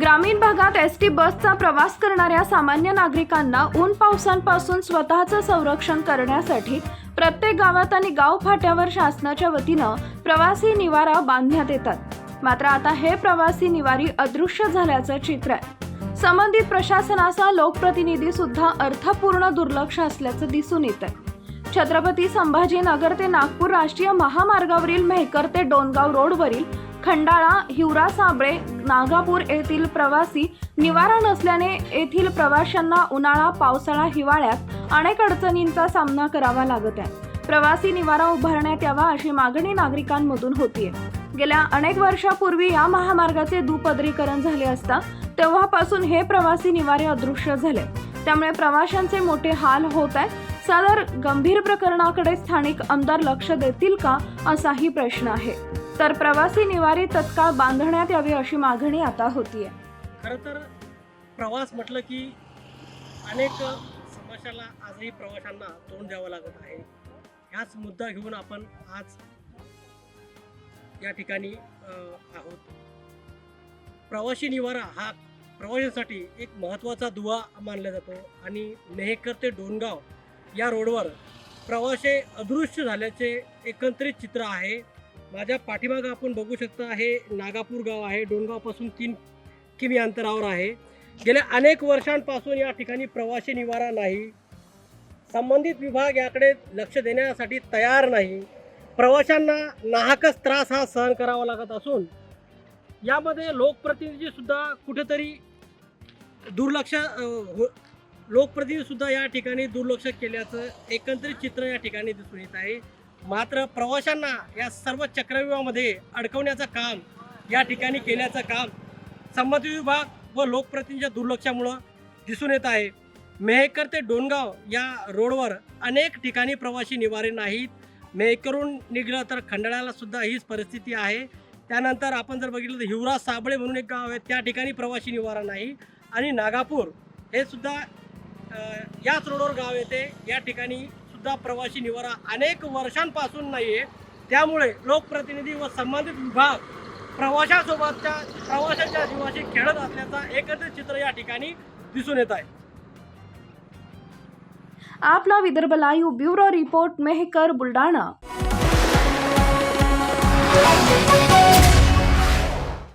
ग्रामीण भागात S T बसचा प्रवास करणाऱ्या सामान्य नागरिकांना ऊन पावसांपासून स्वतःचं संरक्षण करण्यासाठी प्रत्येक गावात आणि गाव फाट्यावर शासनाच्या वतीनं प्रवासी निवारा बांधण्यात येतात. मात्र आता हे प्रवासी निवारी अदृश्य झाल्याचं चित्र आहे. संबंधित प्रशासनाचा लोकप्रतिनिधी सुद्धा अर्थपूर्ण दुर्लक्ष असल्याचं दिसून येत आहे छत्रपती संभाजीनगर ते नागपूर राष्ट्रीय महामार्गावरील मेहकर ते डोनगाव रोडवरील खंडाळा हिवरा साबळे नागापूर येथील प्रवासी निवारा नसल्याने येथील प्रवाशांना उन्हाळा पावसाळा हिवाळ्यात अनेक अडचणींचा सामना करावा लागत आहे. प्रवासी निवारा उभारण्यात यावा अशी मागणी नागरिकांमधून होतीये. गेल्या अनेक वर्षापूर्वी या महामार्गाचे दुपदरीकरण झाले असता तेव्हापासून हे प्रवासी निवारे अदृश्य झाले. त्यामुळे प्रवाशांचे मोठे हाल होत आहे. सदर गंभीर प्रकरणाकडे स्थानिक आमदार लक्ष देतील का असाही प्रश्न आहे. तर प्रवासी निवारी तत्काळ बांधण्यात यावी अशी मागणी आता होतीये. खरं तर प्रवास म्हटलं की अनेक समस्याला आजही प्रवाशांना तोंड द्यावं लागत आहे. ह्याच मुद्दा घेऊन आपण आज या ठिकाणी आहोत. प्रवासी निवारा हा प्रवाशांसाठी एक महत्त्वाचा दुवा मानला जातो आणि मेहकर ते डोणगाव या रोडवर प्रवासे अदृश्य झाल्याचे एकत्रित चित्र आहे. माझ्या पाठीमागं आपण बघू शकता हे नागापूर गाव आहे. डोनगावपासून तीन किमी अंतरावर आहे. गेल्या अनेक वर्षांपासून या ठिकाणी प्रवासी निवारा नाही. संबंधित विभाग याकडे लक्ष देण्यासाठी तयार नाही. प्रवाशांना नाहकच त्रास हा सहन करावा लागत असून यामध्ये लोकप्रतिनिधीसुद्धा कुठेतरी दुर्लक्ष हो लोकप्रतिनिधीसुद्धा या ठिकाणी दुर्लक्ष केल्याचं एकंदरीत चित्र या ठिकाणी दिसून येत आहे. मात्र प्रवाशांना या सर्व चक्रव्यूहामध्ये अडकवण्याचं काम या ठिकाणी केल्याचं काम संबंधित विभाग व लोकप्रतिनिधीच्या दुर्लक्षामुळं दिसून येत आहे. मेहकर ते डोणगाव या रोडवर अनेक ठिकाणी प्रवासी निवारे नाहीत. मेहकरून निघलं तर खंडाळ्याला सुद्धा हीच परिस्थिती आहे. त्यानंतर आपण जर बघितलं तर हिवरा साबळे म्हणून एक गाव आहे. त्या ठिकाणी प्रवासी निवारा नाही. आणि नागापूर हे सुद्धा याच रोडवर गाव येते. या ठिकाणी सुद्धा प्रवासी निवारा अनेक वर्षांपासून नाही आहे त्यामुळे लोकप्रतिनिधी व संबंधित विभाग प्रवाशासोबतच्या प्रवाशांच्या जीवाशी खेळत असल्याचा एकत्रित चित्र या ठिकाणी दिसून येत आहे. आपला Vidarbha live bureau report Mehkar Buldhana.